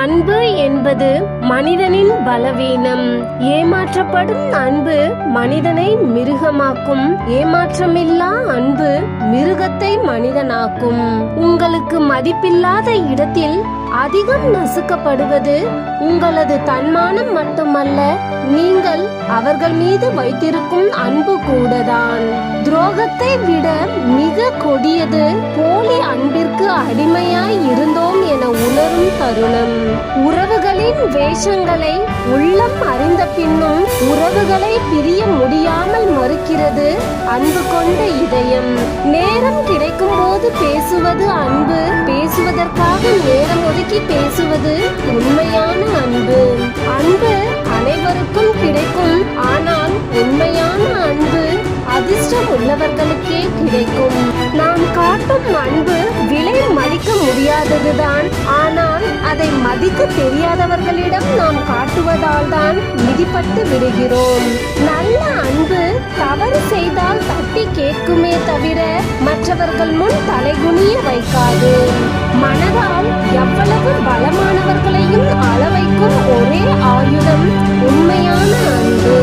அன்பு என்பது மனிதனின் பலவீனம். ஏமாற்றப்படும் அன்பு மனிதனை மிருகமாக்கும். ஏமாற்றமில்லா அன்பு மிருகத்தை மனிதனாக்கும். உங்களுக்கு மதிப்பில்லாத இடத்தில் அதிகம் நசுக்கப்படுவது உங்களது தன்மானம் மட்டுமல்ல நீங்கள் அவர்கள் மீது வைத்திருக்கும் அன்பு கூடதான். துரோகத்தை விட மிக கொடியது போலி அன்பிற்கு அடிமையாய் இருந்தோ என தருணம் உறவுகளின் வேஷங்களை உள்ளம் அறிந்த பின்னும் உறவுகளை பிரிய முடியாமல் மறுக்கிறது அன்பு கொண்ட இதயம். நேரம் கிடைக்கும் போது பேசுவது அன்பு. பேசுவதற்காக நேரம் ஒதுக்கி பேசுவது உண்மையான அன்பு. அன்பு அனைவருக்கும் கிடைக்கும். ஆனால் உண்மையான அன்பு அதிர்ஷ்டம் உள்ளவர்களுக்கே கிடைக்கும். நாம் காட்டும் அன்பு முடியாததுதான் ஆனால் அதை மதிக்க தெரியாதவர்களிடம் நாம் காட்டுவதால் தான் மிதிப்பட்டு விடுகிறோம். நல்ல அன்பு தவறு செய்தால் தட்டி கேட்குமே தவிர மற்றவர்கள் முன் தலைகுனிய வைக்காது. மனதால் எவ்வளவு பலமானவர்களையும் அளவைக்கும் ஒரே ஆயுதம் உண்மையான அன்பு.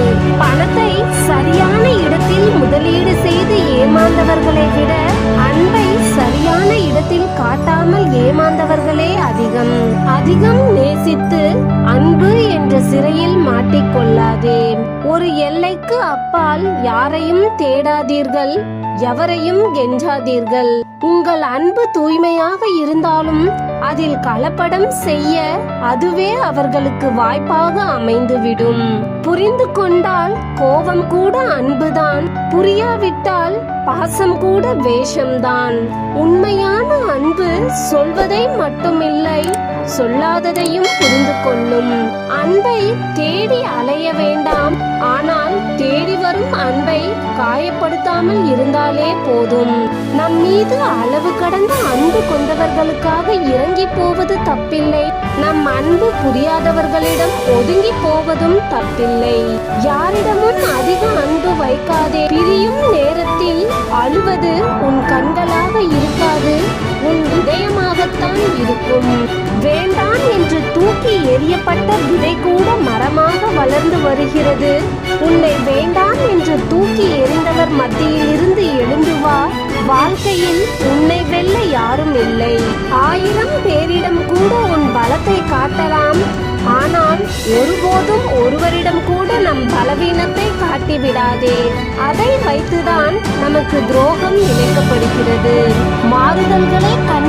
அதிகம் நேசித்து அன்பு என்ற சிறையில் மாட்டிக்கொள்ளாதே ஒரு எல்லைக்கு அப்பால் யாரையும் தேடாதீர்கள் எவரையும் கெஞ்சாதீர்கள். உங்கள் அன்பு தூய்மையாக இருந்தாலும் அதில் கலப்படம் செய்ய அதுவே அவர்களுக்கு வாய்ப்பாக அமைந்துவிடும். புரிந்து கொண்டால் கோபம் கூட அன்புதான் புரியாவிட்டால் பாசம் கூட வேஷம்தான். உண்மையான அன்பு சொல்வதை மட்டுமில்லை சொல்லாததையும் புரிந்து கொள்ளும். அன்பை தேடி அலைய வேண்டாம். ஆனால் தேடி வரும் அன்பை காயப்படுத்தாமல் இருந்தாலே போதும். நம் மீது அளவு கடந்த அன்பு கொண்டவர்களுக்காக இறங்கி போவது தப்பில்லை. நம் அன்பு புரியாதவர்களிடம் ஒதுங்கி போவதும் தப்பில்லை. யாரிடமும் அதிக அன்பு வைக்காதே. பிரியும் நேரத்தில் அழுவது உன் கண்களாக இருக்காது. உன் இதயமாகத்தான் இருக்கும். வேண்டாம் என்று தூக்கி எறியப்பட்ட விதை கூட மரமாக வளர்ந்து வருகிறது. உன்னை வேண்டாம் என்று தூக்கி எறிந்தவர் மத்தியில் இருந்து எழுந்து வா. வாழ்க்கையில் உன்னை வெல்ல யாரும் இல்லை. ஆயிரம் பேரிடம் கூட உன் பலத்தை காட்டலாம். ஆனால் ஒருபோதும் ஒருவரிடம் கூட நம் பலவீனத்தை காட்டிவிடாதே. அதை வைத்துதான் நமக்கு துரோகம் இணைக்கப்படுகிறது மாறுதல்களை கண்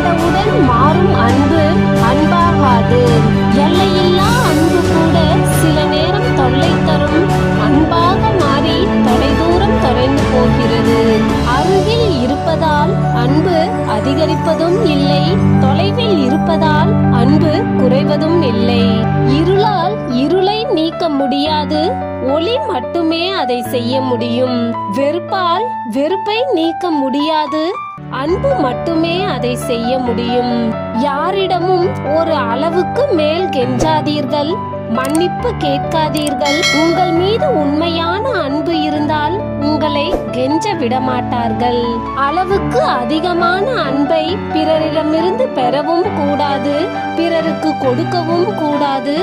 முடியாது. ஒளி மட்டுமே அதை செய்ய முடியும். வெறுப்பால் வெறுப்பை நீக்க முடியாது. அன்பு மட்டுமே அதை செய்ய முடியும். யாரிடமும் ஒரு அளவுக்கு மேல் கெஞ்சாதீர்கள். மன்னிப்பு கேட்காதீர்கள். உங்கள் மீது உண்மையான அன்பு இருந்தால் உங்களை கெஞ்ச விடமாட்டார்கள். அளவுக்கு அதிகமான அன்பை பிறரிடமிருந்து பெறவும் கூடாது பிறருக்கு கொடுக்கவும் கூடாது.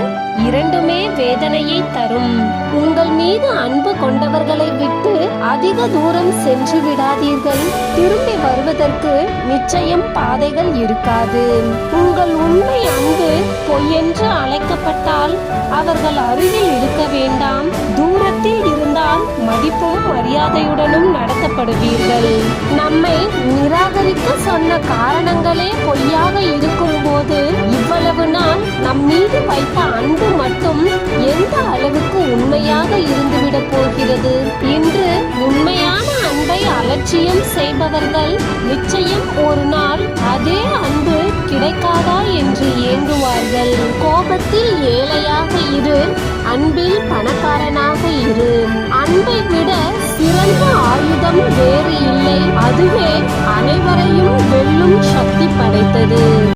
இரண்டுமே வேதனையை தரும். உங்கள் மீது அன்பு கொண்டவர்களை விட்டு அதிக தூரம் சென்று விடாதீர்கள். திரும்பி வருவதற்கு நிச்சயம் பாதைகள் இருக்காது. உங்கள் உண்மை அன்பு பொய்யென்று அழைக்கப்பட்டால் அவர்கள் அருகில் இருக்க வேண்டாம். தூரத்தில் இருந்தால் மதிப்பும் மரியாதையுடனும் நடத்தப்படுவீர்கள். நம்மை நிராகரிக்க சொன்ன காரணங்களே பொய்யாக இருக்கும் போது இவ்வளவு நாள் நம் மீது வைத்த அன்பு மட்டும் எந்த அளவுக்கு உண்மையாக இருந்துவிடப் போகிறது? இன்று உண்மையான அன்பை அலட்சியம் செய்பவர்கள் நிச்சயம் கோபத்தில் ஏழையாக இரு அன்பில் பணக்காரனாக இரு. அன்பை விட சிறந்த ஆயுதம் வேறு இல்லை. அதுவே அனைவரையும் வெல்லும் சக்தி படைத்தது.